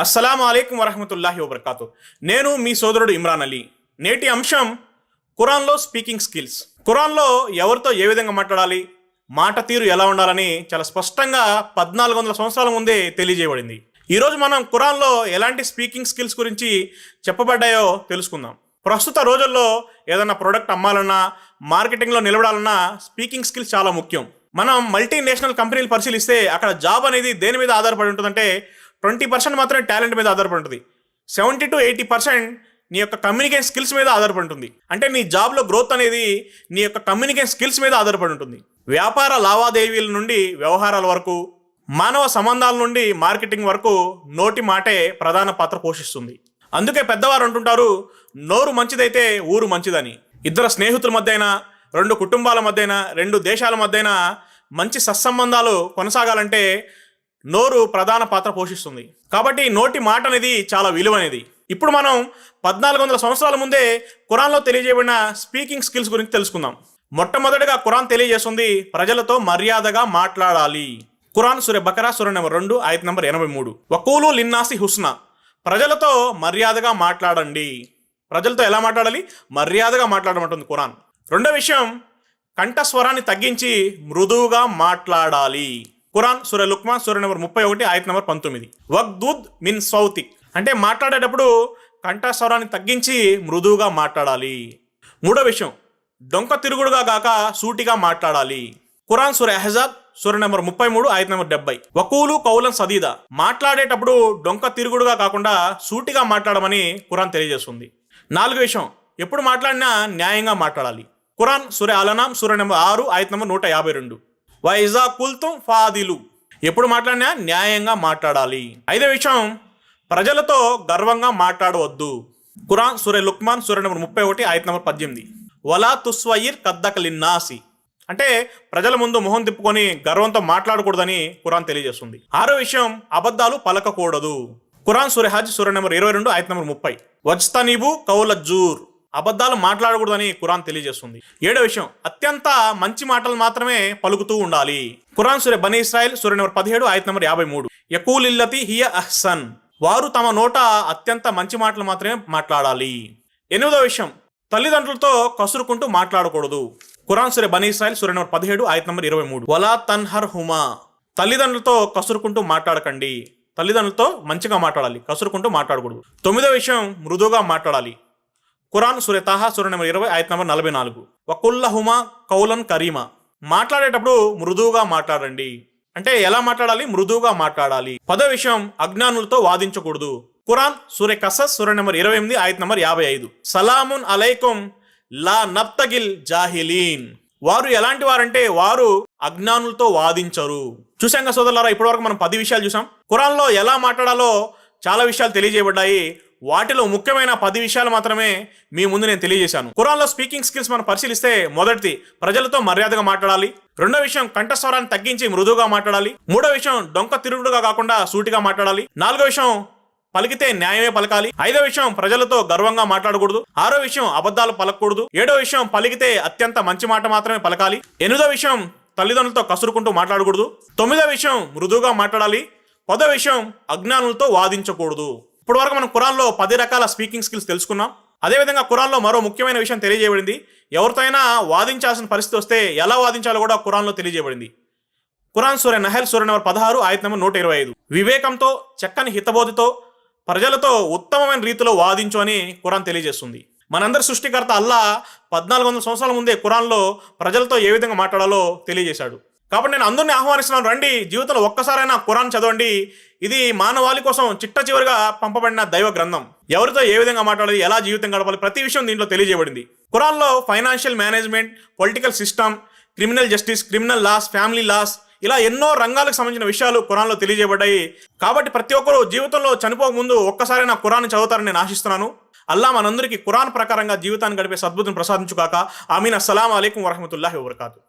అస్సలం అయికం వరహమతుల్లాహి వబర్కాతు. నేను మీ సోదరుడు ఇమ్రాన్ అలీ. నేటి అంశం కురాన్లో స్పీకింగ్ స్కిల్స్. కురాన్లో ఎవరితో ఏ విధంగా మాట్లాడాలి? మాట తీరు ఎలా ఉండాలని చాలా స్పష్టంగా పద్నాలుగు వందల సంవత్సరాల ముందే తెలియజేయబడింది. ఈరోజు మనం కురాన్లో ఎలాంటి స్పీకింగ్ స్కిల్స్ గురించి చెప్పబడ్డాయో తెలుసుకుందాం. ప్రస్తుత రోజుల్లో ఏదైనా ప్రోడక్ట్ అమ్మాలన్నా మార్కెటింగ్లో నిలబడాలన్నా స్పీకింగ్ స్కిల్స్ చాలా ముఖ్యం. మనం మల్టీనేషనల్ కంపెనీలు పరిశీలిస్తే అక్కడ జాబ్ అనేది దేని మీద ఆధారపడి ఉంటుందంటే ట్వంటీ పర్సెంట్ మాత్రమే టాలెంట్ మీద ఆధారపడి ఉంటుంది సెవెంటీ టు ఎయిటీ పర్సెంట్ నీ యొక్క కమ్యూనికేషన్ స్కిల్స్ మీద ఆధారపడి ఉంటుంది అంటే నీ జాబ్లో గ్రోత్ అనేది నీ యొక్క కమ్యూనికేషన్ స్కిల్స్ మీద ఆధారపడి ఉంటుంది వ్యాపార లావాదేవీల నుండి వ్యవహారాల వరకు మానవ సంబంధాల నుండి మార్కెటింగ్ వరకు నోటి మాటే ప్రధాన పాత్ర పోషిస్తుంది. అందుకే పెద్దవారు అంటుంటారు నోరు మంచిదైతే ఊరు మంచిదని. ఇద్దరు స్నేహితుల మధ్య అయినా రెండు కుటుంబాల మధ్య అయినా రెండు దేశాల మధ్య అయినా మంచి సత్సంబంధాలు కొనసాగాలంటే నోరు ప్రధాన పాత్ర పోషిస్తుంది. కాబట్టి నోటి మాట అనేది చాలా విలువైనది. ఇప్పుడు మనం పద్నాలుగు వందల సంవత్సరాల ముందే కురాన్లో తెలియజేయబడిన స్పీకింగ్ స్కిల్స్ గురించి తెలుసుకుందాం. మొట్టమొదటిగా ఖురాన్ తెలియజేస్తుంది ప్రజలతో మర్యాదగా మాట్లాడాలి. కురాన్ సురే బకరా సుర నెంబర్ రెండు ఐదు నెంబర్ ఎనభై మూడు. వకూలు లిన్నాసి హుస్నా. ప్రజలతో మర్యాదగా మాట్లాడండి. ప్రజలతో ఎలా మాట్లాడాలి? మర్యాదగా మాట్లాడమంటుంది కురాన్ రెండో విషయం కంఠస్వరాన్ని తగ్గించి మృదువుగా మాట్లాడాలి. ఖురాన్ సుర లుక్మాన్ సుర నెంబర్ ముప్పై ఒకటి ఆయత నెంబర్ పంతొమ్మిది. వక్దూద్ మిన్ సౌతిక్ అంటే మాట్లాడేటప్పుడు కంఠస్వరాన్ని తగ్గించి మృదువుగా మాట్లాడాలి. మూడో విషయం డొంక తిరుగుడుగా గాక సూటిగా మాట్లాడాలి. ఖురాన్ సుర అహజాద్ సుర నెంబర్ ముప్పై మూడు ఐదు నెంబర్ డెబ్బై. వకూలు కౌలం సదీదా. మాట్లాడేటప్పుడు డొంక తిరుగుడుగా కాకుండా సూటిగా మాట్లాడమని ఖురాన్ తెలియజేస్తుంది. నాలుగో విషయం ఎప్పుడు మాట్లాడినా న్యాయంగా మాట్లాడాలి. ఖురాన్ సూర్య అలనాం సూర్య నెంబర్ ఆరు ఐదు నెంబర్ నూట యాభై రెండు. వైజా కుల్తుం ఫాదిలు. ఎప్పుడు మాట్లాడినా న్యాయంగా మాట్లాడాలి. ఐదో విషయం ప్రజలతో గర్వంగా మాట్లాడవద్దు. కురాన్ సురే లుక్మాన్ సూర్య నెంబర్ ముప్పై ఒకటి ఐదు నెంబర్ పద్దెనిమిది. వలా తుస్వయిర్ కద్దకలిన్నాసి అంటే ప్రజల ముందు మొహం తిప్పుకొని గర్వంతో మాట్లాడకూడదని కురాన్ తెలియజేస్తుంది. ఆరో విషయం అబద్ధాలు పలకకూడదు. కురాన్ సురహాజ్ హజ్ నెంబర్ ఇరవై రెండు ఐదు నెంబర్ ముప్పై. వజ్తనీబు కౌల జూర్ అబద్ధాలు మాట్లాడకూడదని ఖురాన్ తెలియజేస్తుంది. ఏడో విషయం అత్యంత మంచి మాటలు మాత్రమే పలుకుతూ ఉండాలి. ఖురాన్ సురే బనీ ఇస్రాయిల్ సూర్య నెంబర్ పదిహేడు ఐదు నెంబర్ యాభై మూడు. యకూలిల్లతి హియ అహ్సన్. వారు తమ నోట అత్యంత మంచి మాటలు మాత్రమే మాట్లాడాలి. ఎనిమిదో విషయం తల్లిదండ్రులతో కసురుకుంటూ మాట్లాడకూడదు. ఖురాన్ సురే బనీ ఇస్రాయిల్ సూర్య నెంబర్ పదిహేడు ఐదు నెంబర్ ఇరవై మూడు. వలా తన్హర్ హుమా తల్లిదండ్రులతో కసురుకుంటూ మాట్లాడకండి. తల్లిదండ్రులతో మంచిగా మాట్లాడాలి కసురుకుంటూ మాట్లాడకూడదు. తొమ్మిదో విషయం మృదువుగా మాట్లాడాలి. ఖురాన్ సురే తాహా సుర నెంబర్ ఇరవై ఆయత నెంబర్ నలభై నాలుగు. వకుల్లహుమా కౌలన్ కరీమా. మాట్లాడేటప్పుడు మృదువుగా మాట్లాడండి. అంటే ఎలా మాట్లాడాలి? మృదువుగా మాట్లాడాలి. పద విషయం అజ్ఞానులతో వాదించకూడదు. ఖురాన్ సూర్య కసస్ సూర్య నెంబర్ ఇరవై ఎనిమిది ఆయత నెంబర్ యాభై ఐదు. సలామున్ అలైకుం లా నప్తగిల్ జాహిలీన్. వారు ఎలాంటి వారంటే వారు అజ్ఞానులతో వాదించరు. చూసాం కదా సోదరులారా ఇప్పటివరకు మనం పది విషయాలు చూసాం ఖురాన్లో ఎలా మాట్లాడాలో చాలా విషయాలు తెలియజేయబడ్డాయి. వాటిలో ముఖ్యమైన పది విషయాలు మాత్రమే మీ ముందు నేను తెలియజేశాను. కురాన్లో స్పీకింగ్ స్కిల్స్ మనం పరిశీలిస్తే మొదటిది ప్రజలతో మర్యాదగా మాట్లాడాలి. రెండో విషయం కంఠస్వరాన్ని తగ్గించి మృదువుగా మాట్లాడాలి. మూడో విషయం డొంక తిరుగుడుగా కాకుండా సూటిగా మాట్లాడాలి. నాలుగో విషయం పలికితే న్యాయమే పలకాలి. ఐదో విషయం ప్రజలతో గర్వంగా మాట్లాడకూడదు. ఆరో విషయం అబద్ధాలు పలకూడదు ఏడో విషయం పలికితే అత్యంత మంచి మాట మాత్రమే పలకాలి. ఎనిమిదో విషయం తల్లిదండ్రులతో కసురుకుంటూ మాట్లాడకూడదు. తొమ్మిదో విషయం మృదువుగా మాట్లాడాలి. పదో విషయం అజ్ఞానులతో వాదించకూడదు. ఇప్పటివరకు మనం కురాన్లో పది రకాల స్పీకింగ్ స్కిల్స్ తెలుసుకున్నాం. అదేవిధంగా కురాన్లో మరో ముఖ్యమైన విషయం తెలియజేయబడింది. ఎవరితో అయినా వాదించాల్సిన పరిస్థితి వస్తే ఎలా వాదించాలో కూడా కురాన్లో తెలియజేయబడింది. కురాన్ సూర్య నహల్ సూర్య నెంబర్ పదహారు ఆయత నెంబర్ నూట ఇరవై ఐదు. వివేకంతో చక్కని హితబోధితో ప్రజలతో ఉత్తమమైన రీతిలో వాదించు అని కురాన్ తెలియజేస్తుంది. మనందరి సృష్టికర్త అల్లా పద్నాలుగు వందల సంవత్సరాల ముందే కురాన్లో ప్రజలతో ఏ విధంగా మాట్లాడాలో తెలియజేశాడు. కాబట్టి నేను అందరిని ఆహ్వానిస్తున్నాను రండి జీవితంలో ఒక్కసారైనా ఖురాన్ చదవండి. ఇది మానవాళి కోసం చిట్ట చివరిగా పంపబడిన దైవ గ్రంథం. ఎవరితో ఏ విధంగా మాట్లాడాలి ఎలా జీవితం గడపాలి ప్రతి విషయం దీంట్లో తెలియజేయబడింది. ఖురాన్లో financial management political system criminal justice criminal laws family laws ఇలా ఎన్నో రంగాలకు సంబంధించిన విషయాలు ఖురాన్లో తెలియజేయబడ్డాయి. కాబట్టి ప్రతి ఒక్కరూ జీవితంలో చనిపోక ముందు ఒక్కసారి నా ఖురాన్ చదువుతారని నేను ఆశిస్తున్నాను. అల్లా మనందరికీ ఖురాన్ ప్రకారంగా జీవితాన్ని గడిపే సద్బుద్ధిని ప్రసాదించుగాక. ఆమీన్. అస్సలం అలైకం వరహమతుల్లాహి వబర్కాతు.